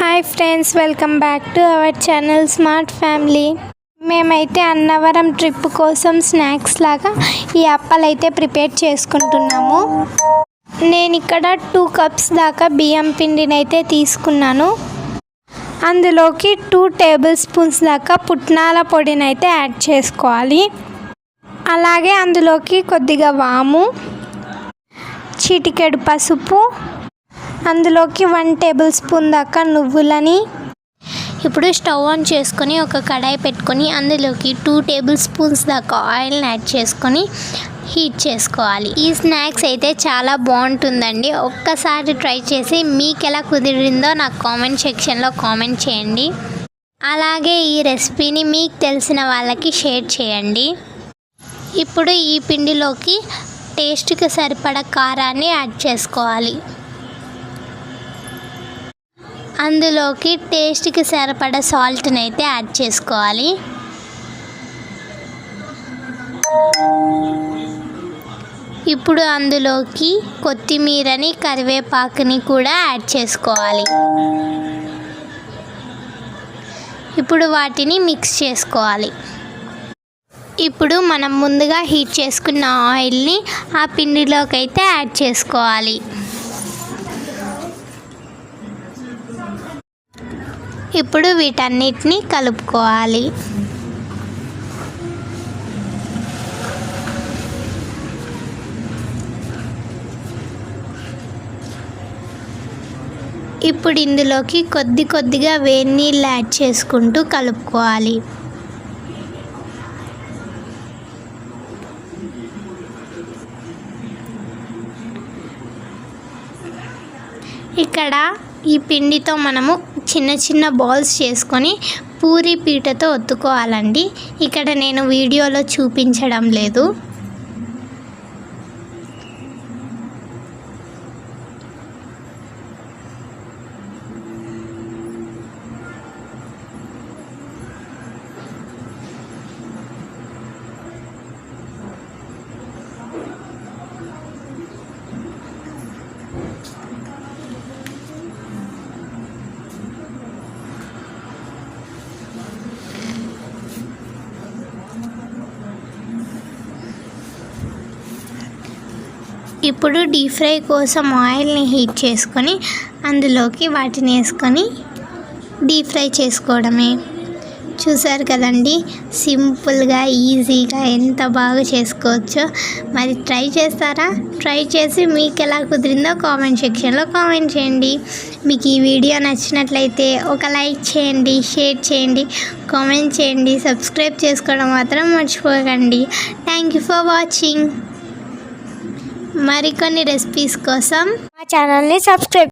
Hi friends welcome back to our channel smart family మేమైతే Annavaram trip కోసం snacks లాగా ఈ అప్పాలు అయితే ప్రిపేర్ చేసుకుంటున్నాము. నేను ఇక్కడ టూ కప్స్ దాకా బియ్యం పిండిని అయితే తీసుకున్నాను. అందులోకి టూ టేబుల్ స్పూన్స్ దాకా పుట్నాల పొడిని అయితే యాడ్ చేసుకోవాలి. అలాగే అందులోకి కొద్దిగా వాము చిటికెడు పసుపు అందులోకి వన్ టేబుల్ స్పూన్ దాకా నువ్వులని ఇప్పుడు స్టవ్ ఆన్ చేసుకొని ఒక కడాయి పెట్టుకొని అందులోకి టూ టేబుల్ స్పూన్స్ దాకా ఆయిల్ని యాడ్ చేసుకొని హీట్ చేసుకోవాలి. ఈ స్నాక్స్ అయితే చాలా బాగుంటుందండి. ఒక్కసారి ట్రై చేసి మీకు ఎలా కుదిరిందో నాకు కామెంట్ సెక్షన్లో కామెంట్ చేయండి. అలాగే ఈ రెసిపీని మీకు తెలిసిన వాళ్ళకి షేర్ చేయండి. ఇప్పుడు ఈ పిండిలోకి టేస్ట్కి సరిపడ కారాన్ని యాడ్ చేసుకోవాలి. అందులోకి టేస్ట్కి సరిపడ సాల్ట్ని అయితే యాడ్ చేసుకోవాలి. ఇప్పుడు అందులోకి కొత్తిమీరని కరివేపాకుని కూడా యాడ్ చేసుకోవాలి. ఇప్పుడు వాటిని మిక్స్ చేసుకోవాలి. ఇప్పుడు మనం ముందుగా హీట్ చేసుకున్న ఆయిల్ని ఆ పిండిలోకి అయితే యాడ్ చేసుకోవాలి. ఇప్పుడు వీటన్నిటిని కలుపుకోవాలి. ఇప్పుడు ఇందులోకి కొద్ది కొద్దిగా వేడి నీళ్ళు యాడ్ చేసుకుంటూ కలుపుకోవాలి. ఇక్కడ ఈ పిండితో మనము చిన్న చిన్న బాల్స్ చేసుకొని పూరి పీటతో ఒత్తుకోవాలండి. ఇక్కడ నేను వీడియోలో చూపించడం లేదు. ఇప్పుడు డీప్ ఫ్రై కోసం ఆయిల్ని హీట్ చేసుకొని అందులోకి వాటిని వేసుకొని డీప్ ఫ్రై చేసుకోవడమే. చూసారు కదండి? సింపుల్గా ఈజీగా ఎంత బాగా చేసుకోవచ్చో. మరి ట్రై చేస్తారా? ట్రై చేసి మీకు ఎలా కుదిరిందో కామెంట్ సెక్షన్లో కామెంట్ చేయండి. మీకు ఈ వీడియో నచ్చినట్లయితే ఒక లైక్ చేయండి షేర్ చేయండి కామెంట్ చేయండి సబ్స్క్రైబ్ చేసుకోవడం మాత్రం మర్చిపోకండి. Thank you for watching. మరికొన్ని రెసిపీస్ కోసం మా ఛానల్ని సబ్స్క్రైబ్